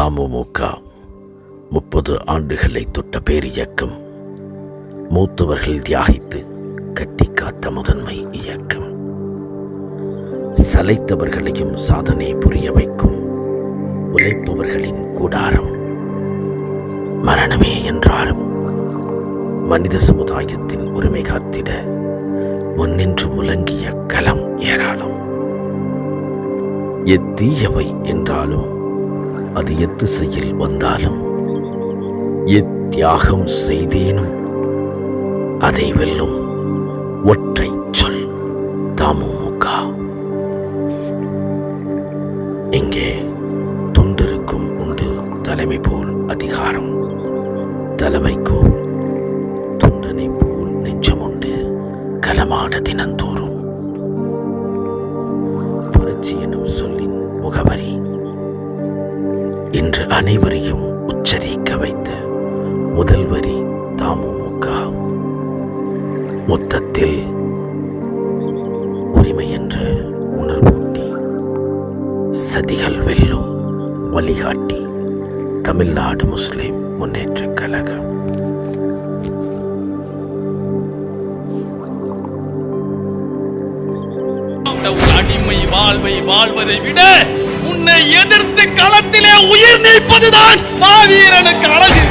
தமுமுக முப்பது ஆண்டுகளை தொட்ட பேரியக்கம். மூத்தவர்கள் தியாகித்து கட்டி காத்த முதன்மை இயக்கம். சலைத்தவர்களையும் சாதனை புரிய வைக்கும் உழைப்பவர்களின் கூடாரம். மரணமே என்றாலும் மனித சமுதாயத்தின் உரிமை காத்திட முன்னின்று முழங்கிய களம் ஏராளம். எத்தீயவை என்றாலும் அது எத்திசையில் வந்தாலும் எத்தியாகம் செய்தேனும் அதை வெல்லும் ஒற்றை சொல் தமுமுக இங்கே தொண்டருக்கும் உண்டு தலைமை போல் அதிகாரம். தலைமைக்கோ தொண்டனை போல் நெஞ்சம் உண்டு களமாட தினந்தோறும். புரட்சி எனும் சொல்லின் முகவரி இன்று அனைவரையும் உச்சரிக்க வைத்த முதல் வரி தமுமுக மொத்தத்தில் உரிமை என்ற உணர்வூட்டி சதிகள் வெல்லும் வழிகாட்டி தமிழ்நாடு முஸ்லிம் முன்னேற்றக் கழகம். ஒரு அடிமை வாழ்வை வாழ்வதை விட உன்னை எதிர்த்து களத்திலே உயிர் நீப்பதுதான் மாவீரனுக்கு அழகு.